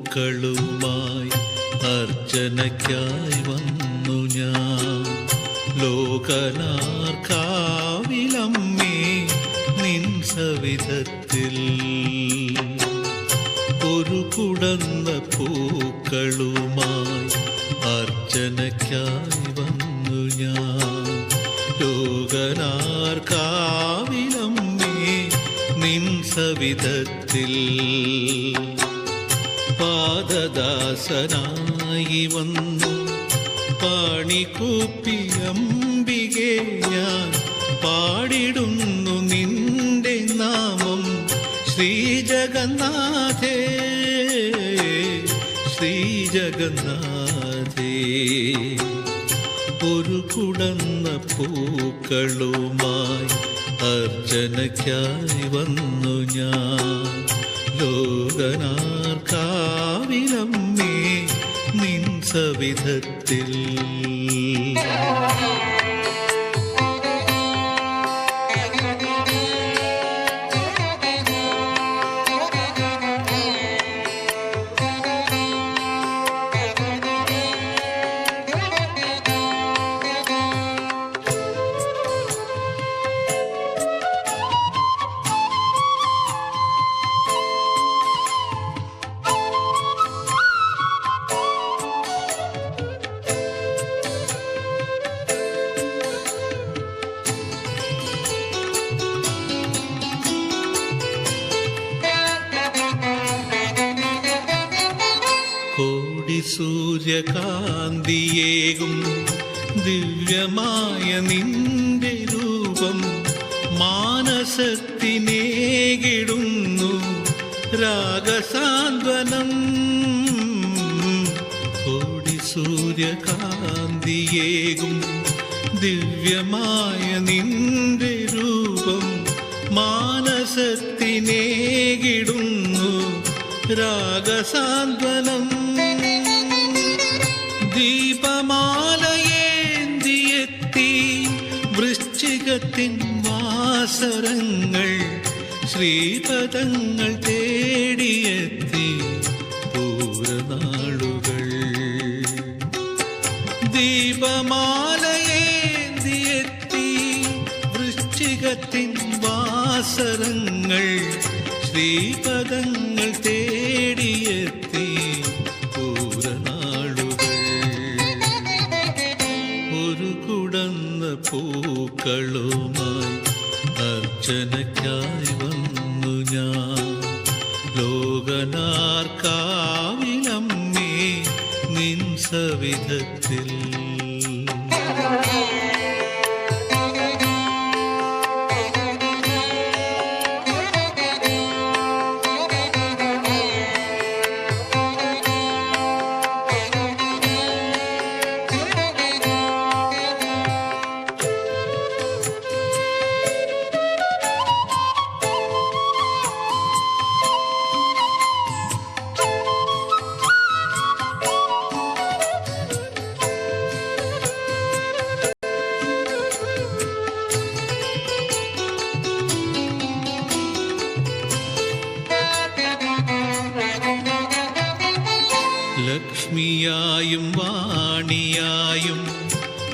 പൂക്കളുമായി അർച്ചനയ്ക്കായി വന്നു ഞാൻ. ലോകനാർക്കാവിലമ്മേ നിൻ സവിധത്തിൽ ഒരു കുടന്ന പൂക്കളുമായി അർച്ചനയ്ക്കായി വന്നു ഞാൻ. ലോകനാർക്കാവിലമ്മേ നിൻ സവിധത്തിൽ പാദദാസനായി വന്നു. പാണിക്കൂപ്പി അമ്പികെ ഞാൻ പാടിടുന്നു നിന്റെ നാമം. ശ്രീ ശ്രീജഗന്നാഥേ ശ്രീജഗന്നാഥേ. ഒരു കുടന്ന പൂക്കളുമായി അർച്ചനയ്ക്കായി വന്നു ഞാൻ. ലോകനാർക്കാവിലമ്മേ നിൻ സവിധത്തിൽ. സൂര്യകാന്തിയേകും. ദിവ്യമായ നിന്റെ രൂപം മാനസത്തിനേകിടുന്നു. രാഗസാന്ത്വനം കോടി സൂര്യകാന്തിയേകും. ദിവ്യമായ നിന്റെ രൂപം മാനസത്തിനേകിടുന്നു. രാഗസാന്ത്വനം ദീപമാലയേന്തിയെത്തി വൃശ്ചികത്തിൻ വാസരങ്ങൾ ശ്രീപദങ്ങൾ തേടിയെത്തി പൂരനാളുകൾ. ദീപമാലയേന്തിയെത്തി വൃശ്ചികത്തിൻ വാസരങ്ങൾ ശ്രീപദങ്ങൾ തേടിയെത്തി ലോകനാർക്കാവിലമ്മേ നിൻ സവിധത്തിൽ ലക്ഷ്മിയായും വാണിയായും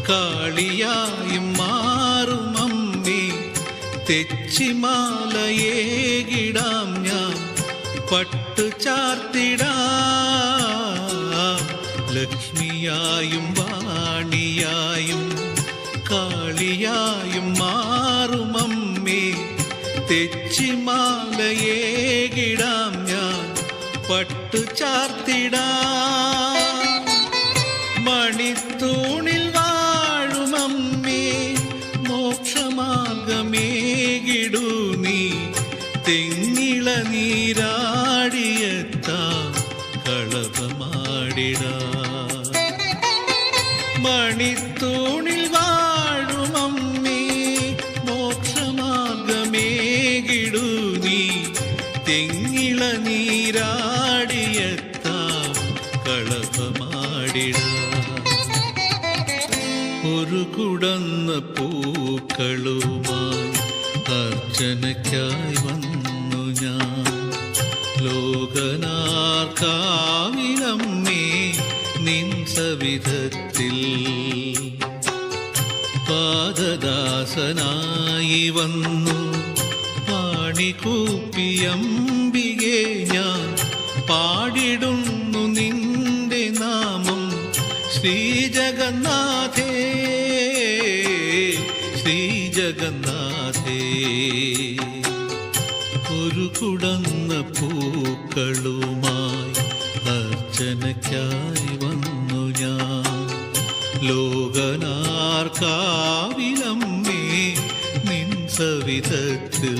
കാളിയായും മാറും അമ്മേ തെച്ചിമാലയേകിടാം ഞാൻ പട്ടു ചാർത്തിടാം ലക്ഷ്മിയായും വാണിയായും കാളിയായും മാറും അമ്മേ തെച്ചിമാലയേകിടാം ഞാൻ പട്ടു ചാർത്തിടാം. മണിത്തൂണിൽ വാഴുമമ്മേ മോക്ഷമാർഗമേകിടൂ നീ. തെങ്ങിള നീരാടിയെത്താം കളപമാടിട മണിത്തൂണിൽ കളഭമാടിടാ. ഒരു കുടന്ന പൂക്കളുമായി അർച്ചനയ്ക്കായി വന്നു ഞാൻ. ലോകനാർക്കാവിലമ്മേ നിൻ സവിധത്തിൽ. പാദദാസനായി വന്നു. പാണികൂപ്പിയമ്പികെ ഞാൻ നാമം ശ്രീജഗന്നാഥേ ശ്രീജഗന്നാഥേ ലോകനാർക്കാവിലമ്മേ നിൻ സവിധത്തിൽ